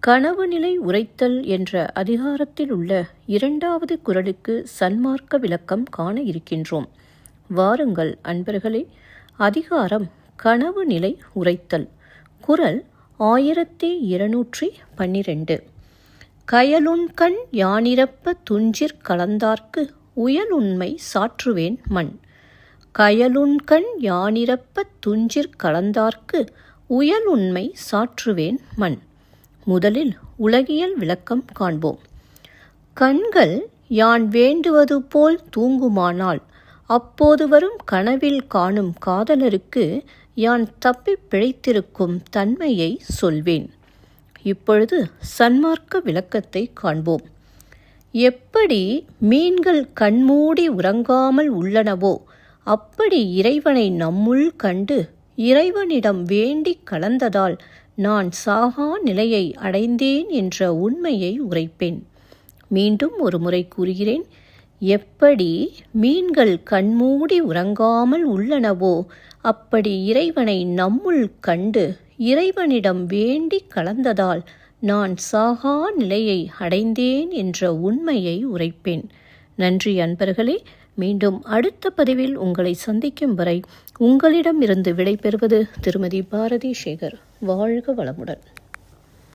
கனவு நிலை உரைத்தல் என்ற அதிகாரத்தில் உள்ள இரண்டாவது குரலுக்கு சன்மார்க்க விளக்கம் காண இருக்கின்றோம். வாருங்கள் அன்பர்களே அதிகாரம் கனவு நிலை உரைத்தல். குரல் ஆயிரத்தி இருநூற்றி பன்னிரண்டு. கயலுண்கண் யானிரப்ப துஞ்சிற் கலந்தார்க்கு உயலுண்மை சாற்றுவேன் மண். கயலுண்கண் யானிரப்ப துஞ்சிற் கலந்தார்க்கு உயலுண்மை சாற்றுவேன் மண். முதலில் உலகியல் விளக்கம் காண்போம். கண்கள் யான் வேண்டுவது போல் தூங்குமானால் அப்போது வரும் கனவில் காணும் காதலருக்கு யான் தப்பி பிழைத்திருக்கும் தன்மையை சொல்வேன். இப்பொழுது சன்மார்க்க விளக்கத்தை காண்போம். எப்படி மீன்கள் கண்மூடி உறங்காமல் உள்ளனவோ அப்படி இறைவனை நம்முள் கண்டு இறைவனிடம் வேண்டி கலந்ததால் நான் சாகா நிலையை அடைந்தேன் என்ற உண்மையை உரைப்பேன். மீண்டும் ஒரு முறை கூறுகிறேன் எப்படி மீன்கள் கண்மூடி உறங்காமல் உள்ளனவோ அப்படி இறைவனை நம்முள் கண்டு இறைவனிடம் வேண்டி கலந்ததால் நான் சாகா நிலையை அடைந்தேன் என்ற உண்மையை உரைப்பேன். நன்றி அன்பர்களே மீண்டும் அடுத்த பதிவில் உங்களை சந்திக்கும் வரை உங்களிடம் இருந்து விடைபெறுவது திருமதி பாரதி சேகர் வாழ்க வளமுடன்.